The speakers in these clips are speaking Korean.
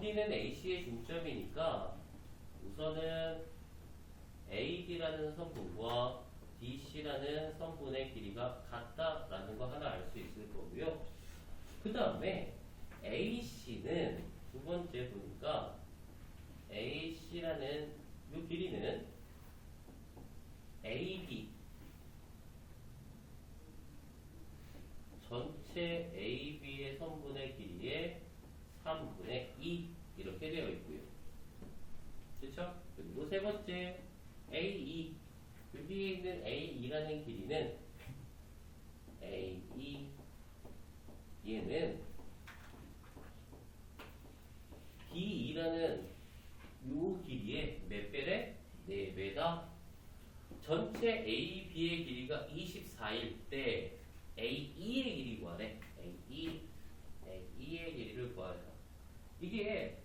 B는 AC의 중점이니까 우선은 AD라는 선분과 DC라는 선분의 길이가 같다라는 거 하나 알 수 있을 거고요. 그 다음에 AC는 두 번째 보니까 AC라는 이 길이는 AB 전체 AB의 선분의 길이의 3분의 2 이렇게 되어 있고요. 그렇죠? 그리고 세 번째 AE 여기에 있는 AE라는 길이는 AE 얘는 B2라는 요 길이의 몇 배래? 4배다. 전체 AB의 길이가 24일 때 AE의 길이 구하래. AE, AE의 길이를 구하자. 이게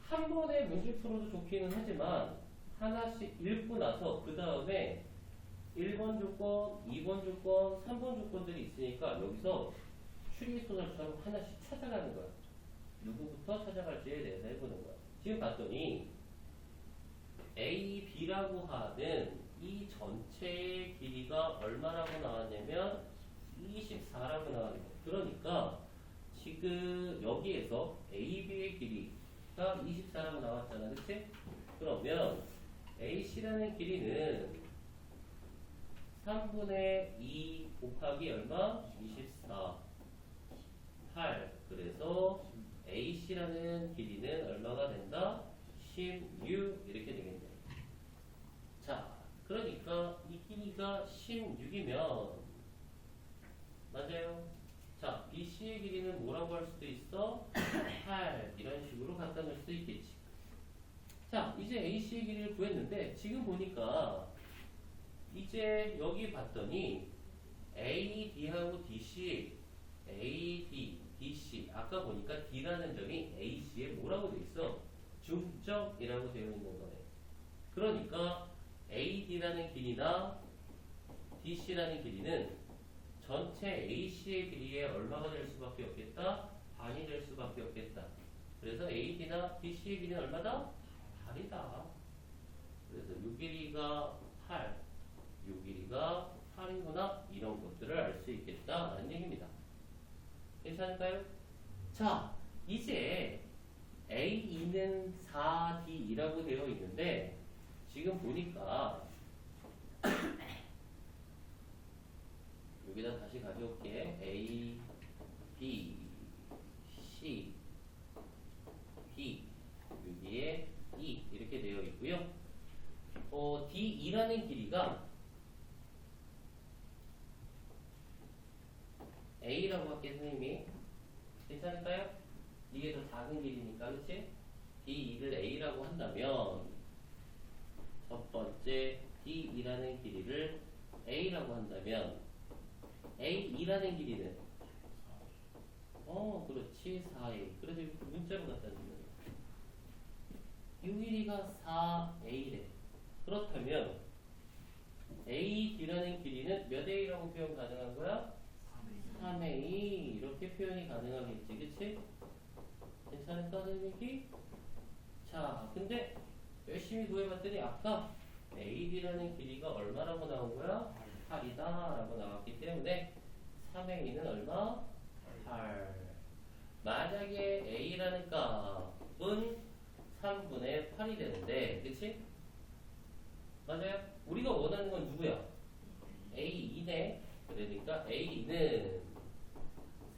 한 번에 문제 좋기는 하지만 하나씩 읽고 나서 그 다음에 1번 조건, 2번 조건, 3번 조건들이 있으니까 여기서 추리소설처럼 하나씩 찾아가는 거야. 누구부터 찾아갈지에 대해서 해보는 거야. 지금 봤더니 A, B라고 하는 이 전체의 길이가 얼마라고 나왔냐면 24라고 나왔는 거야. 그러니까 지금 여기에서 A, B의 길이 가 24라고 나왔잖아. 그치? 그러면 AC라는 길이는 3분의 2 곱하기 얼마? 24. 8. 그래서 AC라는 길이는 얼마가 된다? 16 이렇게 되겠네. 자, 그러니까 이 길이가 16이면 맞아요. 자, BC의 길이는 뭐라고 할 수도 있어? 8 이런 식으로 갖다 놓을 수도 있겠지. 자, 이제 AC의 길이를 구했는데 지금 보니까 이제 여기 봤더니 AD하고 DC, AD, DC 아까 보니까 D라는 점이 AC에 뭐라고 돼 있어? 중점이라고 되어 있는 거네. 그러니까 AD라는 길이나 DC라는 길이는 전체 AC의 길이의 얼마가 될 수밖에 없겠다? 반이 될 수밖에 없겠다. 그래서 AD나 DC의 길이는 얼마다? 8이다. 그래서 요 길이가 8, 요 길이가 8이구나 이런 것들을 알 수 있겠다라는 얘기입니다. 괜찮을까요? 자, 이제 A2는 4D라고 되어 있는데 지금 보니까 여기다 다시 가져올게. A, B, C, D 여기에 E 이렇게 되어 있고요. 어, D2라는 길이가 A라고 할게 선생님이 괜찮을까요? 이게 더 작은 길이니까 그치? D2를 A라고 한다면 첫 번째 D2라는 길이를 A라고 한다면 A2라는 길이는 어 그렇지 4A 그래서 문자로 갖다 거야 이 길이가 4A래 그렇다면 AD라는 길이는 몇 A라고 표현 가능한 거야? 3A 이렇게 표현이 가능하겠지 그치? 괜찮을까는 얘기? 자 근데 열심히 구해봤더니 아까 AD라는 길이가 얼마라고 나온 거야? 8이다 라고 나왔기 때문에 3A는 얼마? 8 만약에 A라는 값은 3분의 8이 되는데 그치? 맞아요? 우리가 원하는 건 누구야? A2네 그러니까 A는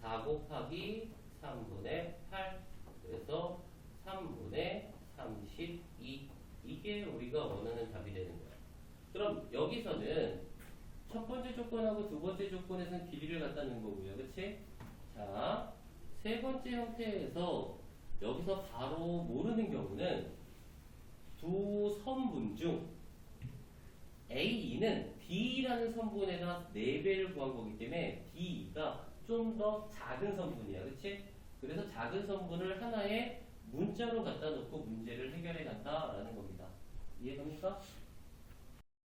4 곱하기 3분의 8 그래서 3분의 32 이게 우리가 원하는 답이 되는 거야 그럼 여기서는 첫 번째 조건하고 두 번째 조건에서는 길이를 갖다 놓은 거고요 그치? 자, 세 번째 형태에서 여기서 바로 모르는 경우는 두 선분 중 A2는 D라는 선분에다 4배를 구한 거기 때문에 D2가 좀 더 작은 선분이야. 그치? 그래서 작은 선분을 하나의 문자로 갖다 놓고 문제를 해결해 간다라는 겁니다. 이해됩니까?